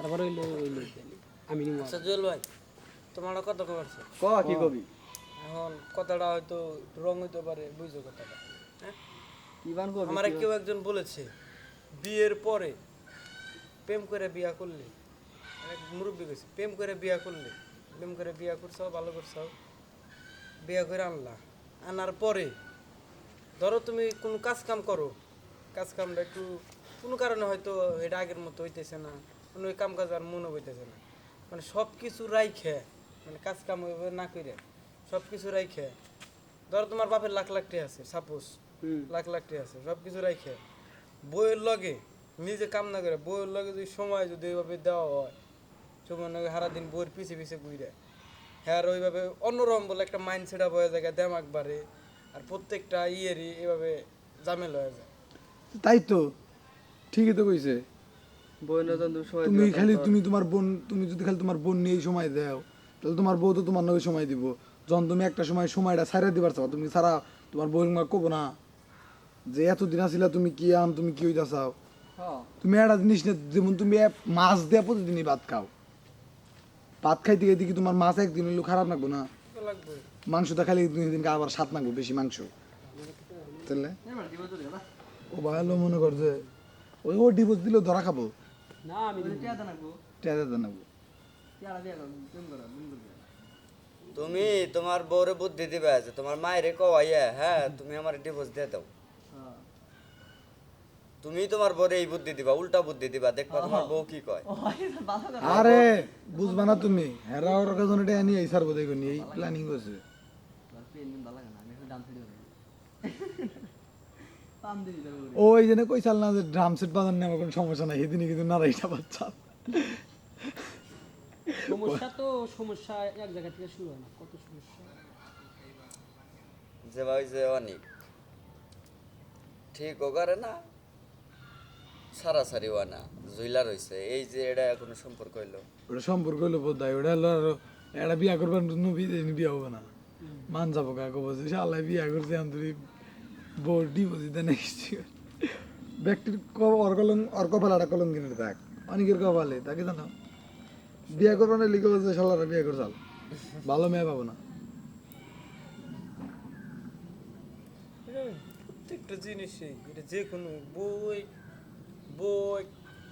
তারপরে হইল হইল আমি আচ্ছা জুয়েল ভাই তোমার কথা কমাচ্ছে ক কি কবি? এখন কথাটা হয়তো রং হইতে পারে বুঝছ কথাটা হ্যাঁ? কবি আমার কেউ একজন বলেছে বিয়ের পরে প্রেম করে বিয়া করলে এক মুরব্বী গেছে প্রেম করে বিয়া করলে প্রেম করে বিয়া করছাও ভালো করছাও বিয়া করে আনলা। আনার পরে ধরো তুমি কোনো কাজ কাম করো কাজ কামটা একটু কোনো কারণে হয়তো এটা আগের মতো হইতেছে না। কোনো ওই কাম কাজ আর মনে হইতেছে না। মানে সব কিছু রাইখে মানে কাজ কাম ওইভাবে না করে সব কিছু রাইখে। ধরো তোমার বাপের লাখ লাখ টাকা আছে সাপোজ লাখ লাখ টাকা আছে সব কিছু রাইখে। বইয়ের লগে নিজে কাম না করে বইয়ের লগে যদি সময় যদি ওইভাবে দেওয়া হয় সময় না সারাদিন বইয়ের পিছে পিছে ঘুরে হ্যাঁ আর ওইভাবে অন্যরকম বলে একটা মাইন্ড সেট আপ হয়ে যায় দেমাক বাড়ে আর প্রত্যেকটা ইয়েরই এভাবে জামেল হয়ে যায়। তাই তো ঠিকই তো কইছে। তুমি খালি তুমি তোমার বোন তুমি যদি খালি তোমার বোন নিয়েই সময় দাও তাহলে তোমার বউ তো তোমার নগে সময় দিব। যখন তুমি একটা সময় সময়টা ছাড়া দিবার চাও তুমি সারা তোমার বউ মা কব না। যে এতদিন আসিলা তুমি কি আন তুমি কি হইতা চাও হ্যাঁ। তুমি একটা জিনিস না যেমন তুমি মাছ দেয়া প্রতিদিনই ভাত খাও। ভাত খাইতে খাইতে কি তোমার মাছ একদিন হইলেও খারাপ লাগবো না? তো লাগবে। মাংসটা খালি দুই দিনকে আবার স্বাদ লাগবো বেশি মাংস। তাহলে? ও ভালো মনে করছে। ওই ও ডিভোর্স দিলেও ধরা খাব। না আমি তুমি তোমার বউরে বুদ্ধি দিবে যে তোমার মায়ের কওয়াইয়া হ্যাঁ তুমি আমার ডিভোর্স দিয়ে দাও। হ্যাঁ। তুমি তোমার বউরে এই বুদ্ধি দিবা উল্টা বুদ্ধি দিবা দেখবা তোমার বউ কি কয়। আরে বুঝবা না তুমি হেরা ওর কাছে এটা নিয়ে এই সার বোধ এই প্ল্যানিং করছে। বউরে। ওই জন্য কই চাল না যে ড্রাম সেট বাজার নিয়ে আমার কোনো সমস্যা নাই সেদিনই কিন্তু নারাইটা বাচ্চা। সমস্যা তো সমস্যা এক জায়গা থেকে শুরু হয় না কত সমস্যা? যে ভাই যে অনেক ঠিক ও করে না সারাসারি ও না জুইলা রইছে এই যে এটা এখনও সম্পর্ক হইল। ওটা সম্পর্ক হইল বোধ হয় ওটা হলো আরও বিয়া করবার নবী বিয়া হবে না। মান যাব কাকে বলছে? আল্লাহ বিয়া করছে বোর বুঝিতে নেক্সট ব্যক্তির ক- ওর কলম ওর কপালাটা কলম কিনে থাক অনেকের কপালে, তাকে জানো? বিয়ে করব না লিখে বলছে সালারা বিয়া করে, চাল। ভালো মেয়ে পাবো না। প্রত্যেকটা জিনিসই যে কোনো বই বই